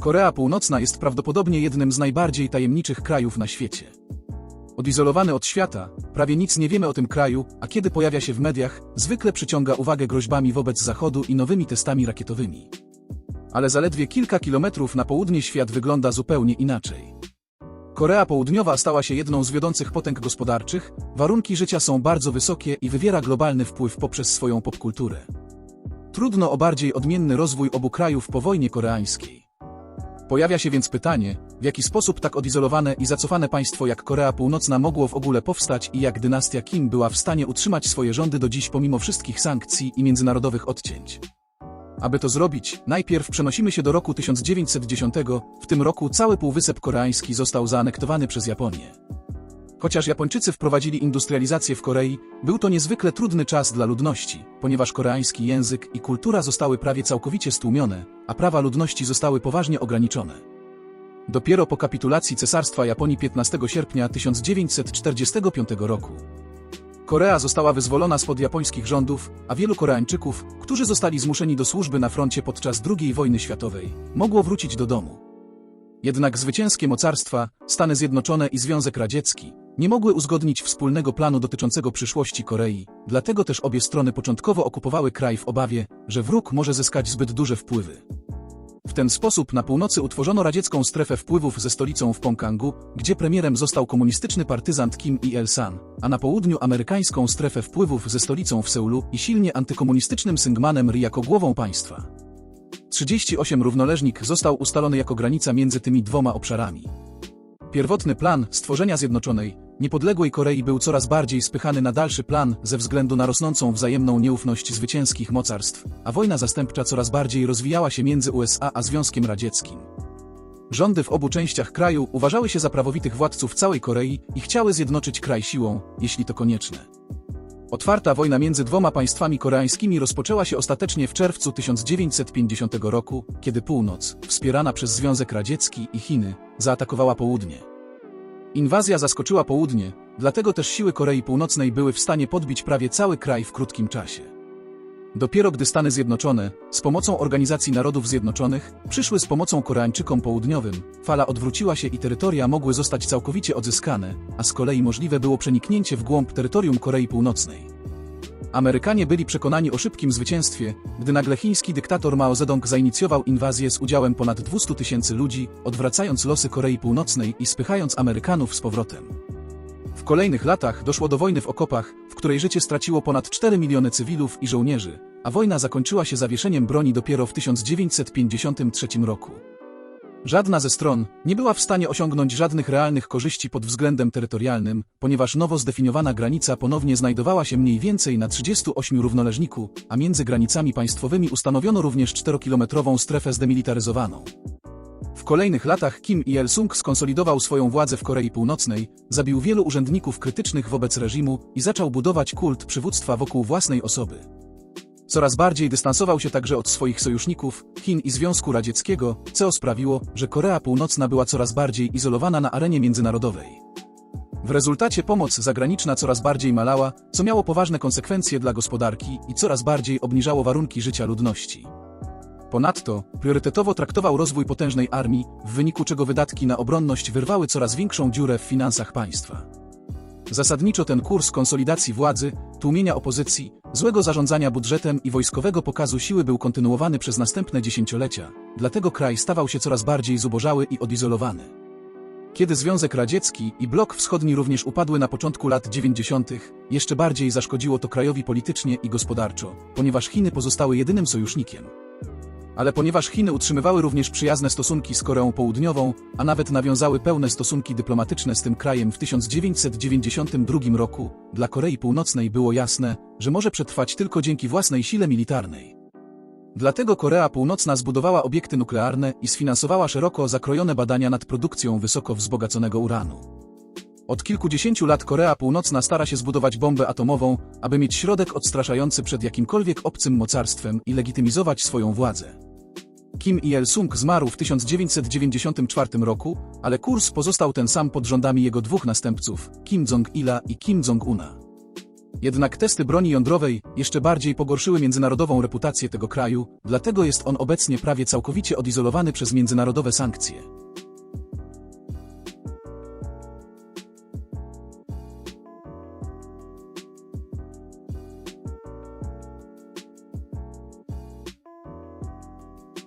Korea Północna jest prawdopodobnie jednym z najbardziej tajemniczych krajów na świecie. Odizolowany od świata, prawie nic nie wiemy o tym kraju, a kiedy pojawia się w mediach, zwykle przyciąga uwagę groźbami wobec Zachodu i nowymi testami rakietowymi. Ale zaledwie kilka kilometrów na południe świat wygląda zupełnie inaczej. Korea Południowa stała się jedną z wiodących potęg gospodarczych, warunki życia są bardzo wysokie i wywiera globalny wpływ poprzez swoją popkulturę. Trudno o bardziej odmienny rozwój obu krajów po wojnie koreańskiej. Pojawia się więc pytanie, w jaki sposób tak odizolowane i zacofane państwo jak Korea Północna mogło w ogóle powstać i jak dynastia Kim była w stanie utrzymać swoje rządy do dziś pomimo wszystkich sankcji i międzynarodowych odcięć. Aby to zrobić, najpierw przenosimy się do roku 1910. W tym roku cały Półwysep Koreański został zaanektowany przez Japonię. Chociaż Japończycy wprowadzili industrializację w Korei, był to niezwykle trudny czas dla ludności, ponieważ koreański język i kultura zostały prawie całkowicie stłumione, a prawa ludności zostały poważnie ograniczone. Dopiero po kapitulacji Cesarstwa Japonii 15 sierpnia 1945 roku Korea została wyzwolona spod japońskich rządów, a wielu Koreańczyków, którzy zostali zmuszeni do służby na froncie podczas II wojny światowej, mogło wrócić do domu. Jednak zwycięskie mocarstwa, Stany Zjednoczone i Związek Radziecki, nie mogły uzgodnić wspólnego planu dotyczącego przyszłości Korei, dlatego też obie strony początkowo okupowały kraj w obawie, że wróg może zyskać zbyt duże wpływy. W ten sposób na północy utworzono radziecką strefę wpływów ze stolicą w Pongkangu, gdzie premierem został komunistyczny partyzant Kim Il-san, a na południu amerykańską strefę wpływów ze stolicą w Seulu i silnie antykomunistycznym Syngmanem Ri jako głową państwa. 38 równoleżnik został ustalony jako granica między tymi dwoma obszarami. Pierwotny plan stworzenia zjednoczonej, niepodległej Korei był coraz bardziej spychany na dalszy plan ze względu na rosnącą wzajemną nieufność zwycięskich mocarstw, a wojna zastępcza coraz bardziej rozwijała się między USA a Związkiem Radzieckim. Rządy w obu częściach kraju uważały się za prawowitych władców całej Korei i chciały zjednoczyć kraj siłą, jeśli to konieczne. Otwarta wojna między dwoma państwami koreańskimi rozpoczęła się ostatecznie w czerwcu 1950 roku, kiedy północ, wspierana przez Związek Radziecki i Chiny, zaatakowała południe. Inwazja zaskoczyła południe, dlatego też siły Korei Północnej były w stanie podbić prawie cały kraj w krótkim czasie. Dopiero gdy Stany Zjednoczone, z pomocą Organizacji Narodów Zjednoczonych, przyszły z pomocą Koreańczykom Południowym, fala odwróciła się i terytoria mogły zostać całkowicie odzyskane, a z kolei możliwe było przeniknięcie w głąb terytorium Korei Północnej. Amerykanie byli przekonani o szybkim zwycięstwie, gdy nagle chiński dyktator Mao Zedong zainicjował inwazję z udziałem ponad 200 tysięcy ludzi, odwracając losy Korei Północnej i spychając Amerykanów z powrotem. W kolejnych latach doszło do wojny w okopach, w której życie straciło ponad 4 miliony cywilów i żołnierzy, a wojna zakończyła się zawieszeniem broni dopiero w 1953 roku. Żadna ze stron nie była w stanie osiągnąć żadnych realnych korzyści pod względem terytorialnym, ponieważ nowo zdefiniowana granica ponownie znajdowała się mniej więcej na 38 równoleżniku, a między granicami państwowymi ustanowiono również 4-kilometrową strefę zdemilitaryzowaną. W kolejnych latach Kim Il-sung skonsolidował swoją władzę w Korei Północnej, zabił wielu urzędników krytycznych wobec reżimu i zaczął budować kult przywództwa wokół własnej osoby. Coraz bardziej dystansował się także od swoich sojuszników, Chin i Związku Radzieckiego, co sprawiło, że Korea Północna była coraz bardziej izolowana na arenie międzynarodowej. W rezultacie pomoc zagraniczna coraz bardziej malała, co miało poważne konsekwencje dla gospodarki i coraz bardziej obniżało warunki życia ludności. Ponadto, priorytetowo traktował rozwój potężnej armii, w wyniku czego wydatki na obronność wyrwały coraz większą dziurę w finansach państwa. Zasadniczo ten kurs konsolidacji władzy, tłumienia opozycji, złego zarządzania budżetem i wojskowego pokazu siły był kontynuowany przez następne dziesięciolecia, dlatego kraj stawał się coraz bardziej zubożały i odizolowany. Kiedy Związek Radziecki i Blok Wschodni również upadły na początku lat 90., jeszcze bardziej zaszkodziło to krajowi politycznie i gospodarczo, ponieważ Chiny pozostały jedynym sojusznikiem. Ale ponieważ Chiny utrzymywały również przyjazne stosunki z Koreą Południową, a nawet nawiązały pełne stosunki dyplomatyczne z tym krajem w 1992 roku, dla Korei Północnej było jasne, że może przetrwać tylko dzięki własnej sile militarnej. Dlatego Korea Północna zbudowała obiekty nuklearne i sfinansowała szeroko zakrojone badania nad produkcją wysoko wzbogaconego uranu. Od kilkudziesięciu lat Korea Północna stara się zbudować bombę atomową, aby mieć środek odstraszający przed jakimkolwiek obcym mocarstwem i legitymizować swoją władzę. Kim Il-sung zmarł w 1994 roku, ale kurs pozostał ten sam pod rządami jego dwóch następców, Kim Jong-ila i Kim Jong-una. Jednak testy broni jądrowej jeszcze bardziej pogorszyły międzynarodową reputację tego kraju, dlatego jest on obecnie prawie całkowicie odizolowany przez międzynarodowe sankcje.